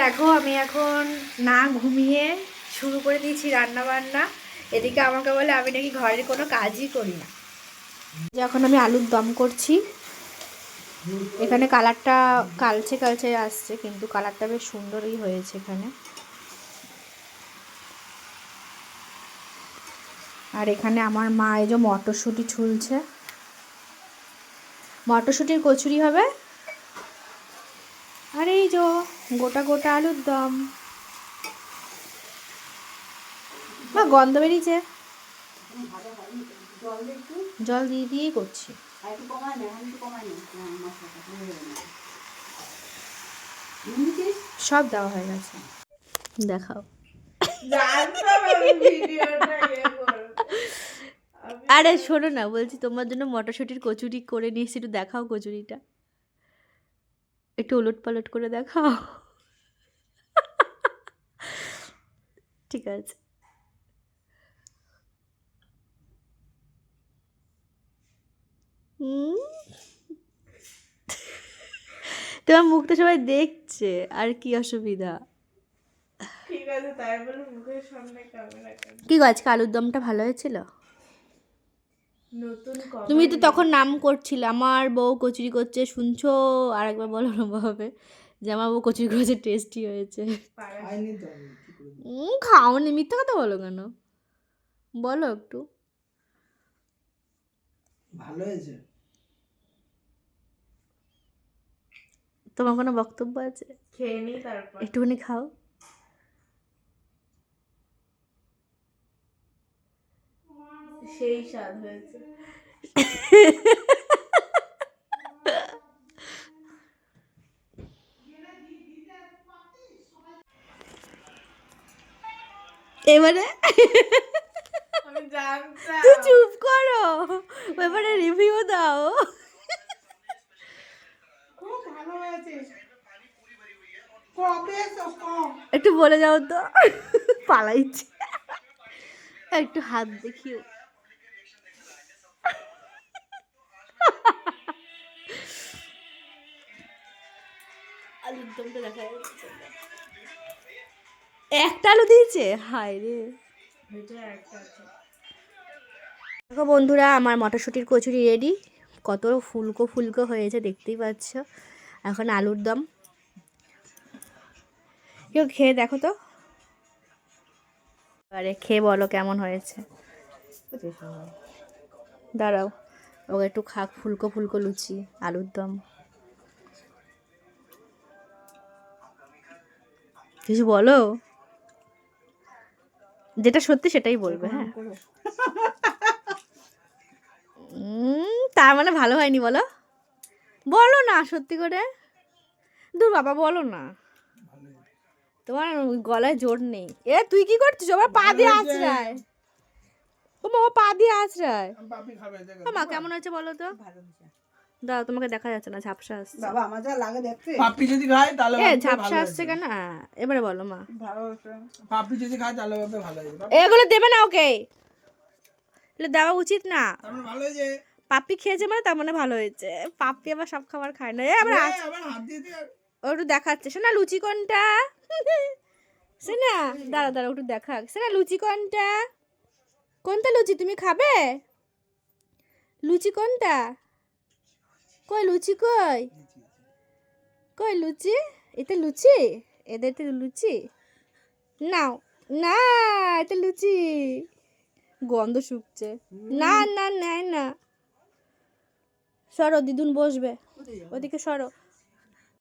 দেখো, আমি এখন না ঘুমিয়ে শুরু করে দিয়েছি রান্না বান্না এদিকে আমাকে বলে, আমি নাকি ঘরের কোনো কাজই করি না। যখন আমি আলুর দম করছি, এখানে কালারটা কালচে কালচে আসছে, কিন্তু কালারটা বেশ সুন্দরই হয়েছে এখানে। আর এখানে আমার মা এই যে মটরশুঁটি ছুলছে। মটরশুঁটির কচুরি হবে আর এই যে, গোটা গোটা আলুর দম। বা গন্ধ বেরিয়েছে। জল দিয়ে দিয়েই করছি। সব দেওয়া হয়ে গেছে। দেখাও। আরে শোনো না, বলছি তোমার জন্য মটরশুঁটির কচুরি করে নিয়ে এসে একটু দেখাও কচুরিটা। একটু উলট পালট করে দেখাও। ঠিক আছে। তোমার মুখটা সবাই দেখছে আর কি অসুবিধা? ঠিক আছে তাই বলে মুখের সামনে ক্যামেরা কি আজকে আলুর দমটা ভালো হয়েছিল? তুমি তো তখন নাম করছিলে আমার বউ কচুরি করছে শুনছো? আর একবার বলো অনুভবে যে আমার বউ কচুরি করেছে টেস্টি হয়েছে। খাওনি মিথ্যা কথা বলো কেন? বলো একটু। ভালো হয়েছে? তোমার কোনো বক্তব্য আছে? খেয়ে নি তারপর। একটুখানি খাও। সেই স্বাদ হয়েছে। এবারে তুই চুপ করো। এবারে রিভিউ দাও। একটু বলে যাও তো। পালাইছে। একটু হাত দেখিও। দেখা যাচ্ছে একটা আলু দিয়েছে? হায় রে। দেখো বন্ধুরা আমার মটরশুঁটির কচুরি রেডি কত ফুলকো ফুলকো হয়েছে দেখতেই পাচ্ছ। এখন আলুর দম। কেউ খেয়ে দেখো তো। এবারে খেয়ে বলো কেমন হয়েছে। দাঁড়াও ওকে একটু খাক ফুলকো ফুলকো লুচি আলুর দম। কিছু বলো? যেটা সত্যি সেটাই বলবে হ্যাঁ। তার মানে ভালো হয়নি বলো। বলো না সত্যি করে। দূর বাবা বলো না। তোমার গলায় জোর নেই। এ তুই কি করছিস? আমার পা দিয়ে আছড়ায়। ও বাবা পা দিয়ে আছড়ায়। ও মা কেমন হয়েছে বলো তো? দাও তোমাকে দেখা যাচ্ছে না ঝাপসা আসছে। বাবা আমার যা লাগে দেখতে। পাপি যদি খায় তাহলে এ ঝাপসা আসছে। কেন? হ্যাঁ, এবারে বলো মা। ভালো হয়েছে পাপি যদি খায় তাহলে ভাববে ভালো পাপি- এগুলো দেবে না ওকে। এগুলো দেওয়া উচিত না। মানে ভালো হয়েছে। পাপ্পি খেয়েছে মানে তার মানে ভালো হয়েছে। পাপ্পি আবার সব খাবার খায় না। এ আবার এ, হাত দিয়ে দিয়ে ও দেখাচ্ছে। শোনা লুচি কোনটা? শোনা দাঁড়া দাঁড়া একটু দেখা। শোনা লুচি কোনটা? কোনটা লুচি? তুমি খাবে? লুচি কোনটা? কই লুচি কই? কই লুচি? এটা লুচি? এদের তো লুচি। নাও না এটা লুচি। গন্ধ শুকছে। না না না না। সরো দিদুন বসবে। ওদিকে সরো।